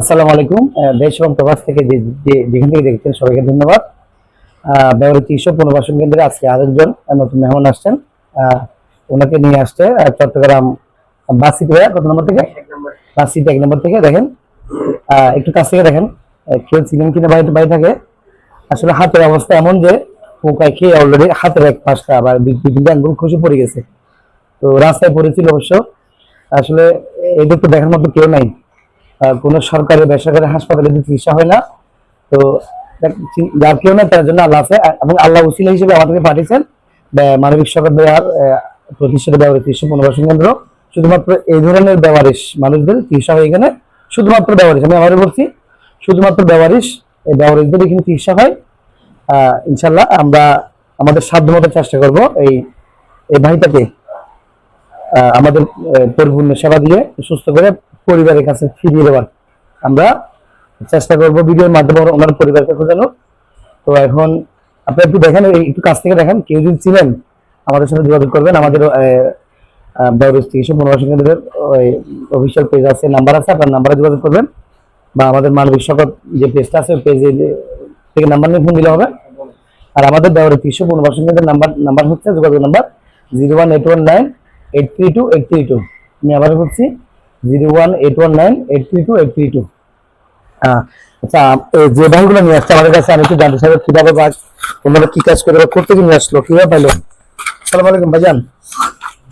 আসসালামু আলাইকুম। দেশ এবং প্রবাস থেকে যেখান থেকে দেখছেন সবাইকে ধন্যবাদ। ব্যবহারিক চিকিৎসা পুনর্বাসন কেন্দ্রে আজকে আরেকজন নতুন মেহমান আসছেন। ওনাকে নিয়ে আসছে চট্টগ্রাম বাস সিটি কত নম্বর থেকে? বাস সিটি এক নম্বর থেকে দেখেন। একটু কাছ থেকে দেখেন। কেউ চিনেন কিনা বাড়িতে বাড়ি থাকে। আসলে হাতের অবস্থা এমন যে পোকায় খেয়ে অলরেডি হাতের এক পাশটা আবার তিনটা আঙ্গুল খসে পড়ে গেছে। তো রাস্তায় পড়েছিল অবশ্য। আসলে এদের তো দেখার মতো কেউ নাই। কোনো সরকারি বেসরকারি হাসপাতালে চিকিৎসা হয় না, তো যার কেউ নাই, তার জন্য আল্লাহ আছে। এবং আল্লাহ উসিলা হিসেবে আমাদেরকে পাঠিয়েছেন মানবিক সরকার দেওয়ার প্রতিষ্ঠিত ব্যবহারিক চিকিৎসা পুনর্বাসন কেন্দ্র। শুধুমাত্র এই ধরনের ব্যবহারিস মানুষদের চিকিৎসা হয় এখানে শুধুমাত্র ব্যবহারিস আমি আবারও বলছি, শুধুমাত্র ব্যবহারিস এই ব্যবহারিকদের এখানে চিকিৎসা হয়। ইনশাল্লাহ আমরা আমাদের সাধ্যমতো চেষ্টা করব এই এই ভাইটাকে আমাদের পরিপূর্ণ সেবা দিয়ে সুস্থ করে পরিবারের কাছে ফিরিয়ে দেওয়ার। আমরা চেষ্টা করব ভিডিওর মাধ্যমে ওনার- পরিবারকে খোঁজানো তো এখন আপনি একটু দেখেন একটু কাছ থেকে দেখেন, কেউ যদি ছিলেন আমাদের সাথে যোগাযোগ করবেন। আমাদের পুনর্বাসন কেন্দ্রের পেজ আছে নাম্বার আছে, আপনার নাম্বারে যোগাযোগ করবেন। বা আমাদের যে পেজটা আছে পেজে নাম্বার নিয়ে হবে। আর আমাদের কেন্দ্রের নাম্বার নাম্বার হচ্ছে যোগাযোগ number zero one eight one nine eight three two eight three two আমি আবার বলছি zero eight nine eight three two eight three two. আচ্ছা যে ব্যাংকগুলো নিয়ে আসছে, আমাদের কাছে আমি একটু জানতে চাই কীভাবে বা তোমরা কি কাজ করে করতে নিয়ে আসলো, কীভাবে পাইলো? আলাইকুম, ভাইজান।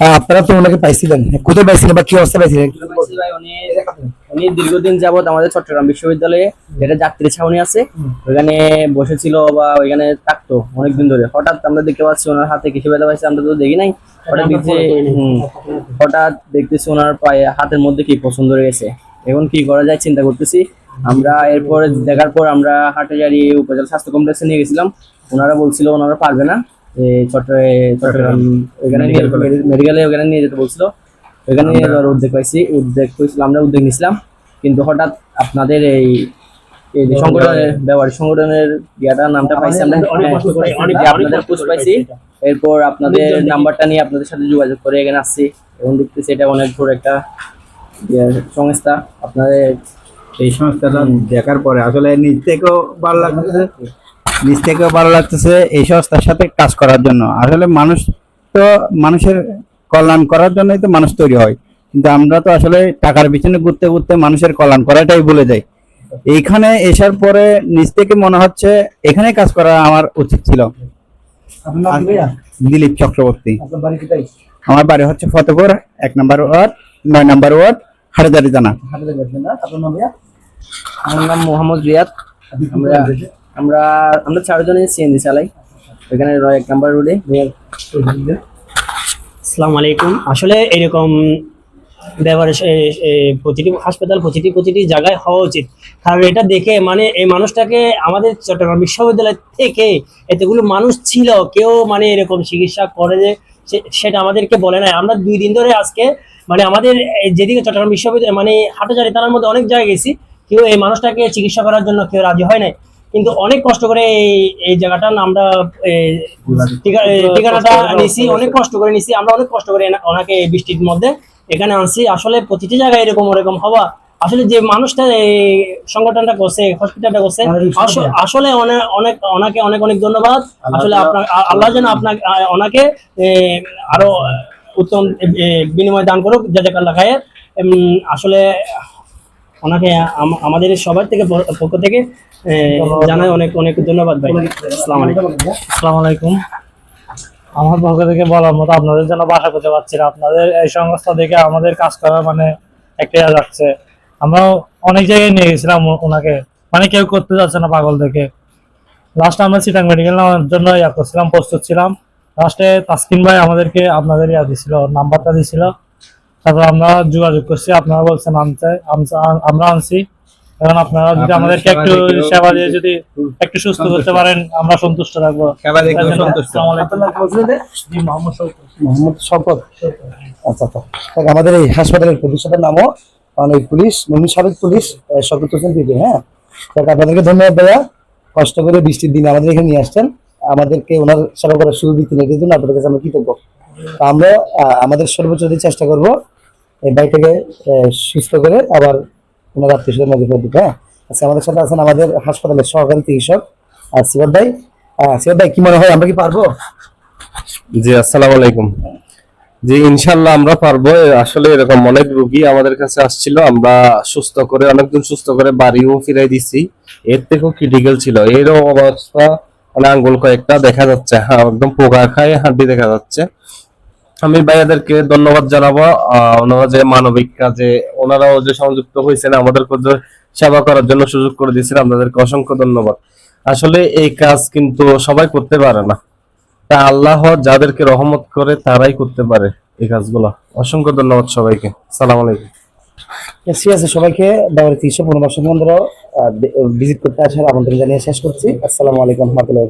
আপনারা তো ওনাকে পাইছিলেন। কোথায় পাইছিলেন বা কি অবস্থা পাইছিলেন? উনি- উনি দীর্ঘদিন যাবত আমাদের চট্টগ্রাম বিশ্ববিদ্যালয়ে যেটা যাত্রী ছাউনি আছে ওইখানে বসেছিল বা ওইখানে থাকতো অনেকদিন ধরে। হঠাৎ আমরা দেখতে পাচ্ছি ওনার হাতে কিছু ব্যথা পাইছে আমরা তো দেখি নাই। হঠাৎ দেখছি হঠাৎ দেখতেছি ওনার পায়ে হাতের মধ্যে কি পছন্দ হয়ে গেছে এখন কি করা যায় চিন্তা করতেছি। আমরা এরপর দেখার পর আমরা হাটাজারি উপজেলা স্বাস্থ্য কমপ্লেক্সে নিয়ে গেছিলাম। ওনারা বলছিল ওনারা পারবে না। চট্টগ্রাম মেডিকেলে ওখানে নিয়ে যেতে বলছিল। ওইখানে নিয়ে যাওয়ার উদ্যোগ পাইছি উদ্যোগ করেছিল আমরা উদ্যোগ নিছিলাম। কিন্তু হঠাৎ আপনাদের এই সংগঠনের ব্যবহারিক সংগঠনের ইয়াটার নামটা পাইছি আমরা। আপনাদের পোস্ট পাইছি এরপর আপনাদের নাম্বারটা নিয়ে আপনাদের সাথে যোগাযোগ করে এখানে আসছি। এবং দেখতেছি এটা অনেক বড় একটা ইয়ে, সংস্থা। আপনাদের এই সংস্থাটা দেখার পরে আসলে নিজ থেকেও ভালো লাগতেছে নিজ থেকেও ভালো লাগতেছে এই সংস্থার সাথে কাজ করার জন্য। আসলে মানুষ তো মানুষের কল্যাণ করার জন্যই তো মানুষ তৈরি হয়। কিন্তু আমরা তো আসলে টাকার পিছনে ঘুরতে ঘুরতে মানুষের কল্যাণ করাটাই ভুলে যাই। এইখানে এসার পরে নিজ থেকে মনে হচ্ছে এখানে কাজ করা আমার উচিত ছিল। আপনার নাম কি ভাইয়া? দিলীপ চক্রবর্তী। আপনার বাড়ি কোথায়? আমার বাড়ি হচ্ছে ফতেপুর এক নম্বর ওয়ার্ড নয় নম্বর ওয়ার্ড হাটাজারি জানা আমার নাম মোহাম্মদ রিয়াদ। আমরা আমরা আমরা চারজনে সিএনজি চালাই। রয় এক নাম্বার রোডে আসসালামু আলাইকুম। আসলে এরকম ব্যবহার প্রতিটি হাসপাতাল, প্রতিটি প্রতিটি জায়গায় হওয়া উচিত। কারণ এটা দেখে মানে এই মানুষটাকে আমাদের চট্টগ্রাম বিশ্ববিদ্যালয় থেকে এতগুলো মানুষ ছিল, কেউ মানে এরকম চিকিৎসা করে যে সেটা আমাদেরকে বলে নাই। আমরা দুই দিন ধরে আজকে মানে আমাদের যেদিকে চট্টগ্রাম বিশ্ববিদ্যালয় মানে হাটাজারি থানার মধ্যে অনেক জায়গায় গেছি, কেউ এই মানুষটাকে চিকিৎসা করার জন্য কেউ রাজি হয় নাই। কিন্তু অনেক কষ্ট করে এই এই জায়গাটার আমরা ঠিকানাটা নিছি অনেক কষ্ট করে নিছি। আমরা অনেক কষ্ট করে ওনাকে এই বৃষ্টির মধ্যে এখানে আনছি। আসলে প্রতিটি জায়গায় এরকম ওরকম হওয়া আসলে যে মানুষটা এই সংগঠনটা করছে হসপিটালটা করছে আস- আসলে অনেক অনেক ওনাকে অনেক অনেক ধন্যবাদ। আসলে আপনার আল্লাহ যেন আপনাকে ওনাকে আরও উত্তম বিনিময় দান করুক জাজাকাল্লাহ খায়ের। উম, আসলে ওনাকে আমাদের সবার থেকে পক্ষ থেকে জানাই অনেক অনেক ধন্যবাদ ভাই। আসসালামু আলাইকুম। আসসালামু আলাইকুম। আমার পক্ষ থেকে বলার মতো আপনাদের জন্য বাসা করতে পারছি না। আপনাদের এই সংস্থা দেখে আমাদের কাজ করা মানে একটা যাচ্ছে আমরাও অনেক জায়গায় নিয়ে গেছিলাম ওনাকে। মানে কেউ করতে যাচ্ছে না পাগল দেখে লাস্ট আমরা সিটাং মেডিকেল নেওয়ার জন্য ইয়া করছিলাম, প্রস্তুত ছিলাম। লাস্টে তাসকিন ভাই আমাদেরকে আপনাদের ইয়া দিছিল নাম্বারটা দিছিল। তারপর আমরা যোগাযোগ করছি আপনারা বলছেন আনতে আমরা আনছি। এখন আপনারা যদি আমাদেরকে একটু সেবা দিয়ে যদি একটু সুস্থ করতে পারেন আমরা সন্তুষ্ট থাকব। নাম মোহাম্মদ। আচ্ছা আচ্ছা। আমাদের এই হাসপাতালের প্রতিষ্ঠাতার নামও অনেক পুলিশ নতুন সাবেক পুলিশ আহ, শওকত হোসেন দিদি হ্যাঁ? আপনাদেরকে ধন্যবাদ ভাইয়া কষ্ট করে বৃষ্টির দিনে আমাদের এখানে নিয়ে আসছেন। আমাদেরকে ওনার সেবা করার সুযোগ দিচ্ছেন এর জন্য আপনাদের কাছে আমরা কৃতজ্ঞ। তো আমরা আহ, আমাদের সর্বোচ্চ দিয়ে চেষ্টা করব বাইকটাকে আহ, সুস্থ করে আবার ওনার আত্মীয় স্বজন নজরুল দিতে হ্যাঁ? আচ্ছা আমাদের সাথে আছেন আমাদের হাসপাতালের সহকারী চিকিৎসক আর সিবাদ ভাই। সিবাদ ভাই কি মনে হয় আমরা কি পারব? জি আসসালামু আলাইকুম। জি ইনশাল্লাহ আমরা পারব। আসলে এরকম অনেক রুগী আমাদের কাছে আসছিল। আমরা সুস্থ করে অনেকদিন সুস্থ করে বাড়িও ফিরাই দিছি। এর থেকেও ক্রিটিক্যাল ছিল। এরও অবস্থা মানে আঙ্গুল কয়েকটা দেখা যাচ্ছে। হ্যাঁ একদম পোকা খায় হাড্ডি দেখা যাচ্ছে। আমি ভাইয়াদেরকে ধন্যবাদ জানাব ওনারা যে মানবিক কাজে, ওনারাও যে সংযুক্ত হয়েছেন, আমাদেরকে যে সেবা করার জন্য সুযোগ করে দিয়েছেন, আপনাদেরকে অসংখ্য ধন্যবাদ। আসলে এই কাজ কিন্তু সবাই করতে পারে না। তা আল্লাহ যাদেরকে রহমত করে, তারাই করতে পারে এই কাজগুলো। অসংখ্য ধন্যবাদ সবাইকে। সালাম আলাইকুম। আছে, সবাইকে কেন্দ্র ভিজিট করতে আসার আমন্ত্রণ জানিয়ে শেষ করছি। আসসালামু আলাইকুম রহমতুল্লাহ